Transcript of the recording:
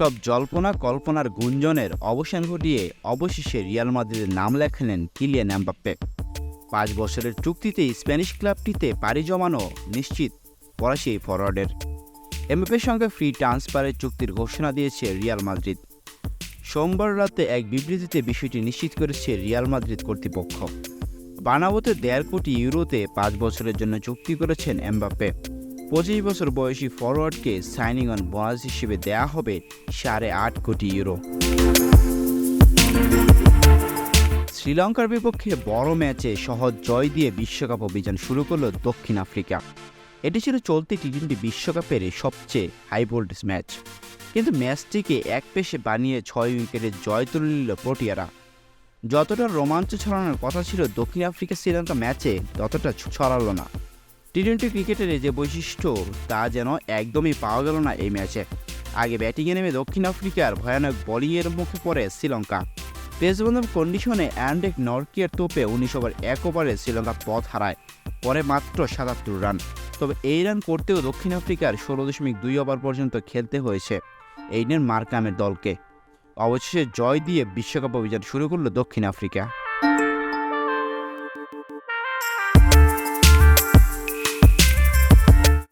সব জল্পনা, কল্পনার গুঞ্জনের অবসান ঘটিয়ে অবশেষে রিয়াল মাদ্রিদের নাম লেখালেন কিলিয়ান এমবাপ্পে। পাঁচ বছরের চুক্তিতে স্প্যানিশ ক্লাবটিতে পাড়ি জমানো নিশ্চিত ফরাসি এই ফরওয়ার্ডের এমবাপ্পের সঙ্গে ফ্রি ট্রান্সফারের চুক্তির ঘোষণা দিয়েছে রিয়াল মাদ্রিদ। সোমবার রাতে এক বিবৃতিতে বিষয়টি নিশ্চিত করেছে রিয়াল মাদ্রিদ কর্তৃপক্ষ। বানাবোতে দেড় কোটি ইউরোতে পাঁচ বছরের জন্য চুক্তি করেছেন এমবাপ্পে। পঁচিশ বছর বয়সী ফরওয়ার্ডকে সাইনিং অন বোনাস হিসেবে দেয়া হবে সাড়ে আট কোটি ইউরো। শ্রীলঙ্কার বিপক্ষে বড় ম্যাচে সহজ জয় দিয়ে বিশ্বকাপ অভিযান শুরু করল দক্ষিণ আফ্রিকা। এটি ছিল চলতি টি টোয়েন্টি বিশ্বকাপের সবচেয়ে হাই ম্যাচ। কিন্তু ম্যাচটিকে এক পেশে বানিয়ে ছয় উইকেটে জয় তুলে নিল প্রোটিয়ারা। যতটা রোমাঞ্চ ছড়ানোর কথা ছিল দক্ষিণ আফ্রিকা শ্রীলঙ্কা ম্যাচে, ততটা ছড়ালো না। টি টোয়েন্টি ক্রিকেটের যে বৈশিষ্ট্য, তা যেন একদমই পাওয়া গেল না এই ম্যাচে। আগে ব্যাটিংয়ে নেমে দক্ষিণ আফ্রিকার ভয়ানক বোলিংয়ের মুখে পড়ে শ্রীলঙ্কা। পেসবন্ধব কন্ডিশনে অ্যান্ডেক নরকিয়ার তোপে উনিশ ওভার এক ওভারে শ্রীলঙ্কা পথ হারায়, পরে মাত্র সাতাত্তর রান। তবে এই রান করতেও দক্ষিণ আফ্রিকার ষোলো দশমিক দুই ওভার পর্যন্ত খেলতে হয়েছে এইডেন মার্কামের দলকে। অবশেষে জয় দিয়ে বিশ্বকাপ অভিযান শুরু করল দক্ষিণ আফ্রিকা।